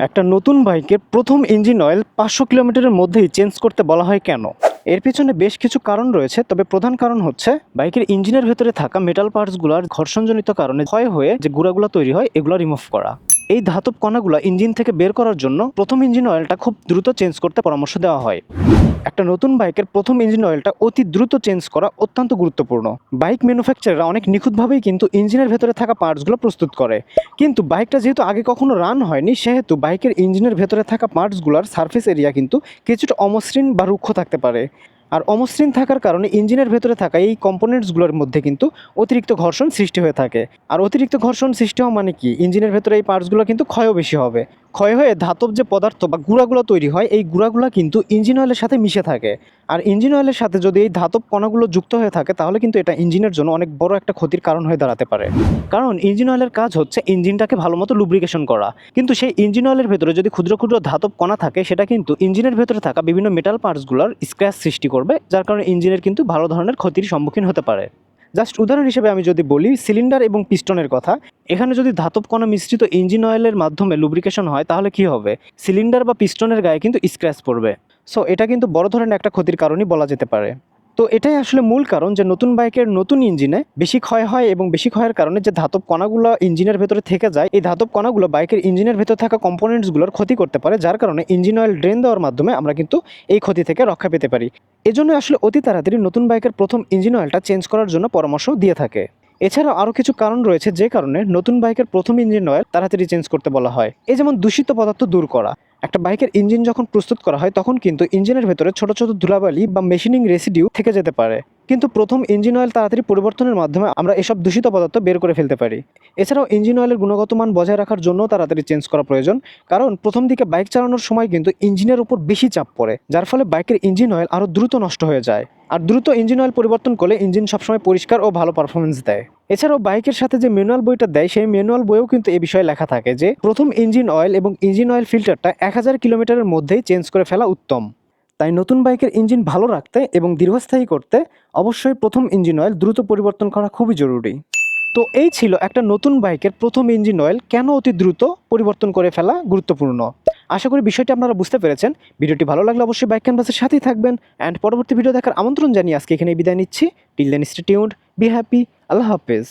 একটা নতুন বাইকের প্রথম ইঞ্জিন অয়েল পাঁচশো কিলোমিটারের মধ্যেই চেঞ্জ করতে বলা হয় কেন? এর পেছনে বেশ কিছু কারণ রয়েছে, তবে প্রধান কারণ হচ্ছে বাইকের ইঞ্জিনের ভেতরে থাকা মেটাল পার্টসগুলোর ঘর্ষণজনিত কারণে ক্ষয় হয়ে যে গুড়াগুলো তৈরি হয়, এগুলো রিমুভ করা। এই ধাতব কণাগুলো ইঞ্জিন থেকে বের করার জন্য প্রথম ইঞ্জিন অয়েলটা খুব দ্রুত চেঞ্জ করতে পরামর্শ দেওয়া হয়। একটা নতুন বাইকের প্রথম ইঞ্জিন অয়েলটা অতি দ্রুত চেঞ্জ করা অত্যন্ত গুরুত্বপূর্ণ। বাইক ম্যানুফ্যাকচারাররা অনেক নিখুঁতভাবেই কিন্তু ইঞ্জিনের ভেতরে থাকা পার্টসগুলো প্রস্তুত করে। কিন্তু বাইকটা যেহেতু আগে কখনো রান হয়নি, সেহেতু বাইকের ইঞ্জিনের ভেতরে থাকা পার্টসগুলোর সার্ফেস এরিয়া কিন্তু কিছুটা অমসৃণ বা রুক্ষ থাকতে পারে। আর অমসৃণ থাকার কারণে ইঞ্জিনের ভেতরে থাকা এই কম্পোনেন্টসগুলোর মধ্যে কিন্তু অতিরিক্ত ঘর্ষণ সৃষ্টি হয়ে থাকে। আর অতিরিক্ত ঘর্ষণ সৃষ্টি হওয়া মানে কি? ইঞ্জিনের ভেতরে এই পার্টসগুলো কিন্তু ক্ষয়ও বেশি হবে। ক্ষয় হয়ে ধাতব যে পদার্থ বা গুঁড়াগুলো তৈরি হয়, এই গুঁড়াগুলো কিন্তু ইঞ্জিন অয়েলের সাথে মিশে থাকে। আর ইঞ্জিন অয়েলের সাথে যদি এই ধাতব কণাগুলো যুক্ত হয়ে থাকে, তাহলে কিন্তু এটা ইঞ্জিনের জন্য অনেক বড় একটা ক্ষতির কারণ হয়ে দাঁড়াতে পারে। কারণ ইঞ্জিন অয়েলের কাজ হচ্ছে ইঞ্জিনটাকে ভালো মতো লুব্রিকেশন করা। কিন্তু সেই ইঞ্জিন অয়েলের ভেতরে যদি ক্ষুদ্র ক্ষুদ্র ধাতব কণা থাকে, সেটা কিন্তু ইঞ্জিনের ভেতরে থাকা বিভিন্ন মেটাল পার্টসগুলোর স্ক্র্যাচ সৃষ্টি করবে। যার কারণে ইঞ্জিনের কিন্তু ভালো ধরনের ক্ষতির সম্মুখীন হতে পারে। জাস্ট উদাহরণ হিসেবে আমি যদি বলি, সিলিন্ডার এবং পিস্টনের কথা। এখানে যদি ধাতব কণা মিশ্রিত ইঞ্জিন অয়েলের মাধ্যমে লুব্রিকেশন হয়, তাহলে কি হবে? সিলিন্ডার বা পিস্টনের গায়ে কিন্তু স্ক্র্যাচ পড়বে। সো এটা কিন্তু বড় ধরনের একটা ক্ষতির কারণই বলা যেতে পারে। তো এটাই আসলে মূল কারণ যে নতুন বাইকের নতুন ইঞ্জিনে বেশি ক্ষয় হয় এবং বেশি ক্ষয়ের কারণে যে ধাতব কণাগুলো ইঞ্জিনের ভেতরে থেকে যায়, এই ধাতব কণাগুলো বাইকের ইঞ্জিনের ভেতরে থাকা কম্পোনেন্টসগুলোর ক্ষতি করতে পারে, যার কারণে ইঞ্জিন অয়েল ড্রেন দেওয়ার মাধ্যমে আমরা কিন্তু এই ক্ষতি থেকে রক্ষা পেতে পারি। এজন্য আসলে অতি তাড়াতাড়ি নতুন বাইকের প্রথম ইঞ্জিন অয়েলটা চেঞ্জ করার জন্য পরামর্শ দিয়ে থাকে। এছাড়াও আরও কিছু কারণ রয়েছে যে কারণে নতুন বাইকের প্রথম ইঞ্জিন অয়েল তাড়াতাড়ি চেঞ্জ করতে বলা হয়। এই যেমন দূষিত পদার্থ দূর করা। একটা বাইকের ইঞ্জিন যখন প্রস্তুত করা হয়, তখন কিন্তু ইঞ্জিনের ভেতরে ছোট ছোট ধুলাবালি বা মেশিনিং রেসিডিউ থেকে যেতে পারে। কিন্তু প্রথম ইঞ্জিন অয়েল তাড়াতাড়ি পরিবর্তনের মাধ্যমে আমরা এসব দূষিত পদার্থ বের করে ফেলতে পারি। এছাড়াও ইঞ্জিন অয়েলের গুণগত মান বজায় রাখার জন্য তাড়াতাড়ি চেঞ্জ করা প্রয়োজন। কারণ প্রথম দিকে বাইক চালানোর সময় কিন্তু ইঞ্জিনের উপর বেশি চাপ পড়ে, যার ফলে বাইকের ইঞ্জিন অয়েল আরও দ্রুত নষ্ট হয়ে যায়। আর দ্রুত ইঞ্জিন অয়েল পরিবর্তন করলে ইঞ্জিন সবসময় পরিষ্কার ও ভালো পারফরমেন্স দেয়। এছাড়াও বাইকের সাথে যে ম্যানুয়াল বইটা দেয়, সেই ম্যানুয়াল বইয়েও কিন্তু এ বিষয়ে লেখা থাকে যে, প্রথম ইঞ্জিন অয়েল এবং ইঞ্জিন অয়েল ফিল্টারটা এক হাজার কিলোমিটারের মধ্যেই চেঞ্জ করে ফেলা উত্তম। তাই নতুন বাইকের ইঞ্জিন ভালো রাখতে এবং দীর্ঘস্থায়ী করতে অবশ্যই প্রথম ইঞ্জিন অয়েল দ্রুত পরিবর্তন করা খুবই জরুরি। তো এই ছিল একটা নতুন বাইকের প্রথম ইঞ্জিন অয়েল কেন অতি দ্রুত পরিবর্তন করে ফেলা গুরুত্বপূর্ণ। আশা করি বিষয়টি আপনারা বুঝতে পেরেছেন। ভিডিওটি ভালো লাগলে অবশ্যই বাইক ক্যানভাসের সাথেই থাকবেন। অ্যান্ড পরবর্তী ভিডিও দেখার আমন্ত্রণ জানিয়ে আজকে এখানে বিদায় নিচ্ছি। Till then stay tuned be happy আল্লাহ হাফেজ।